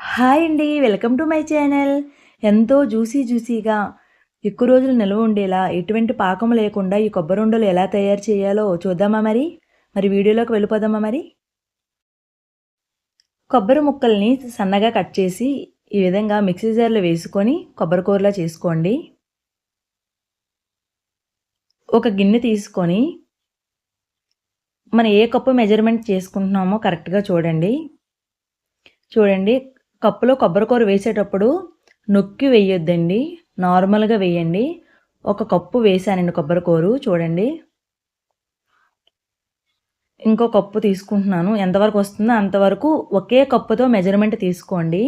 Hi అండి welcome to my channel. ఎంతో juicy జ్యూసీగా ఎక్కువ రోజులు నిల్వ ఉండేలా ఎటువంటి పాకం లేకుండా ఈ కొబ్బరి ఉండలు ఎలా తయారు చేయాలో చూద్దామా మరి? మరి వీడియోలోకి వెళ్ళిపోదామా మరి? కొబ్బరి ముక్కల్ని సన్నగా కట్ చేసి ఈ విధంగా మిక్సీ జార్లో వేసుకొని కొబ్బరి కూరలా చేసుకోండి. ఒక గిన్నె తీసుకొని మనం ఏ కప్పు మెజర్మెంట్ చేసుకుంటున్నామో కరెక్ట్గా చూడండి. చూడండి కప్పులో కొబ్బరికూర వేసేటప్పుడు నొక్కి వేయొద్దండి. నార్మల్గా వేయండి. ఒక కప్పు వేసానండి కొబ్బరికూరు చూడండి. ఇంకో కప్పు తీసుకుంటున్నాను. ఎంతవరకు వస్తుందో అంతవరకు ఒకే కప్పుతో మెజర్మెంట్ తీసుకోండి.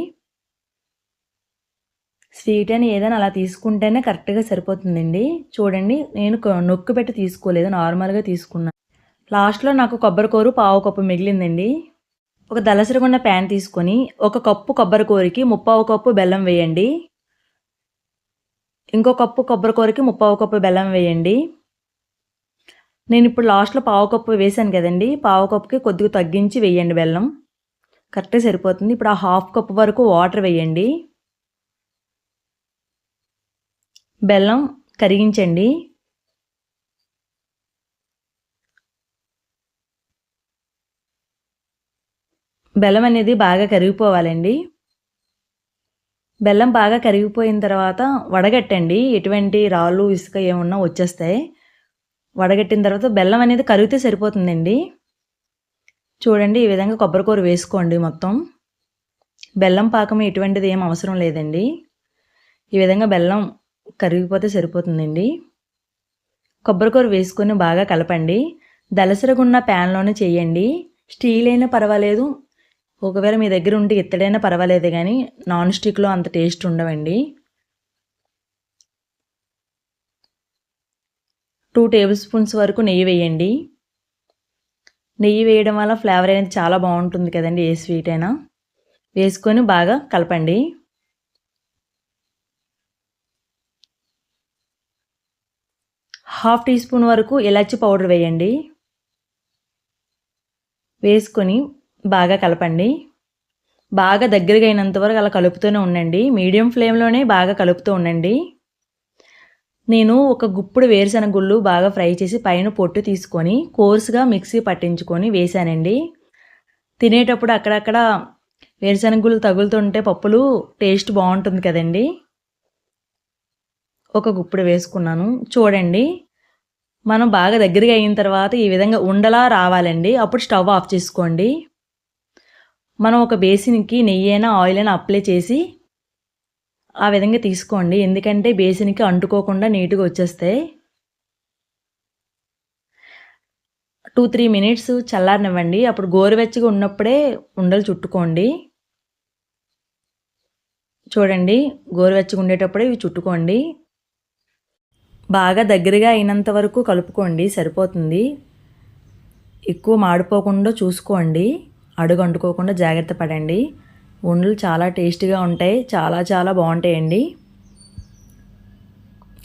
స్వీట్ అని ఏదైనా అలా తీసుకుంటేనే కరెక్ట్గా సరిపోతుందండి. చూడండి నేను నొక్కు పెట్టి తీసుకోలేదు. నార్మల్గా తీసుకున్నాను లాస్ట్లో నాకు కొబ్బరికూరు పావు కప్పు మిగిలిందండి. ఒక దలసరిగున్న ప్యాన్ తీసుకొని ఒక కప్పు కొబ్బరికూరికి ముప్పావు కప్పు బెల్లం వేయండి. ఇంకో కప్పు కొబ్బరికూరికి ముప్పావు కప్పు బెల్లం వేయండి. నేను ఇప్పుడు లాస్ట్లో పావు కప్పు వేసాను కదండి. పావు కప్పుకి కొద్దిగా తగ్గించి వేయండి బెల్లం. కరెక్ట్గా సరిపోతుంది. ఇప్పుడు ఆ హాఫ్ కప్ వరకు వాటర్ వేయండి. బెల్లం కరిగించండి. బెల్లం అనేది బాగా కరిగిపోవాలండి. బెల్లం బాగా కరిగిపోయిన తర్వాత వడగట్టండి. ఎటువంటి రాళ్ళు ఇసుక ఏమన్నా వచ్చేస్తాయి. వడగట్టిన తర్వాత బెల్లం అనేది కరిగితే సరిపోతుందండి. చూడండి ఈ విధంగా కొబ్బరికూర వేసుకోండి మొత్తం. బెల్లం పాకం ఎటువంటిది ఏం అవసరం లేదండి. ఈ విధంగా బెల్లం కరిగిపోతే సరిపోతుందండి. కొబ్బరికూర వేసుకొని బాగా కలపండి. దలసరగున్న ప్యాన్లోనే చేయండి. స్టీల్ అయినా పర్వాలేదు. ఒకవేళ మీ దగ్గర ఉంటే ఇత్తడైనా పర్వాలేదు కానీ నాన్ స్టిక్లో అంత టేస్ట్ ఉండవండి. టూ టేబుల్ స్పూన్స్ వరకు నెయ్యి వేయండి. నెయ్యి వేయడం వల్ల ఫ్లేవర్ అనేది చాలా బాగుంటుంది కదండి ఏ స్వీట్ అయినా. వేసుకొని బాగా కలపండి. హాఫ్ టీ స్పూన్ వరకు ఇలాచి పౌడర్ వేయండి. వేసుకొని బాగా కలపండి. బాగా దగ్గరగా అయినంత వరకు అలా కలుపుతూనే ఉండండి. మీడియం ఫ్లేమ్లోనే బాగా కలుపుతూ ఉండండి. నేను ఒక గుప్పుడు వేరుశనగ గుళ్ళు బాగా ఫ్రై చేసి పైన పొట్టు తీసుకొని కోర్సుగా మిక్సీ పట్టించుకొని వేసానండి తినేటప్పుడు అక్కడక్కడ వేరుశనగ గుళ్ళు తగులుతుంటే పప్పులు టేస్ట్ బాగుంటుంది కదండి. ఒక గుప్పుడు వేసుకున్నాను. చూడండి. మనం బాగా దగ్గరగా అయిన తర్వాత ఈ విధంగా ఉండలా రావాలండి. అప్పుడు స్టవ్ ఆఫ్ చేసుకోండి. మనం ఒక బేసిన్కి నెయ్యి అయినా ఆయిల్ అయినా అప్లై చేసి ఆ విధంగా తీసుకోండి. ఎందుకంటే బేసిన్కి అంటుకోకుండా నీట్గా వచ్చేస్తాయి. టూ త్రీ మినిట్స్ చల్లారనివ్వండి. అప్పుడు గోరువెచ్చగా ఉన్నప్పుడే ఉండలు చుట్టుకోండి. చూడండి గోరువెచ్చగా ఉండేటప్పుడే ఇవి చుట్టుకోండి. బాగా దగ్గరగా అయినంత వరకు కలుపుకోండి సరిపోతుంది. ఎక్కువ మాడిపోకుండా చూసుకోండి. అడుగు అంటుకోకుండా జాగ్రత్త పడండి. ఉండలు చాలా టేస్టీగా ఉంటాయి. చాలా చాలా బాగుంటాయండి.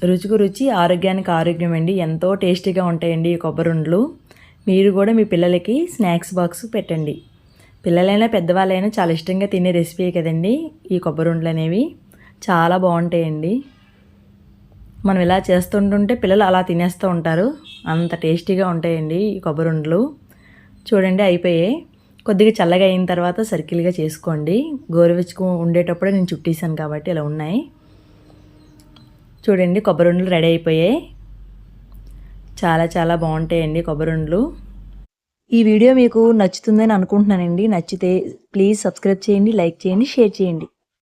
రుచికి రుచి ఆరోగ్యానికి ఆరోగ్యం అండి. ఎంతో టేస్టీగా ఉంటాయండి ఈ కొబ్బరి ఉండలు. మీరు కూడా మీ పిల్లలకి స్నాక్స్ బాక్స్ పెట్టండి. పిల్లలైనా పెద్దవాళ్ళైనా చాలా ఇష్టంగా తినే రెసిపీ కదండి ఈ కొబ్బరి ఉండలు అనేవి. చాలా బాగుంటాయండి. మనం ఇలా చేస్తుంటుంటే పిల్లలు అలా తినేస్తూ ఉంటారు. అంత టేస్టీగా ఉంటాయండి ఈ కొబ్బరి ఉండలు. చూడండి అయిపోయాయి. కొద్దిగా చల్లగా అయిన తర్వాత సర్కిల్గా చేసుకోండి. గోరువెచ్చుకు ఉండేటప్పుడే నేను చుట్టేసాను కాబట్టి ఇలా ఉన్నాయి. చూడండి కొబ్బరి ఉండలు రెడీ అయిపోయాయి. చాలా చాలా బాగుంటాయండి కొబ్బరి ఉండలు. ఈ వీడియో మీకు నచ్చుతుందని అనుకుంటున్నానండి. నచ్చితే ప్లీజ్ సబ్స్క్రైబ్ చేయండి లైక్ చేయండి షేర్ చేయండి.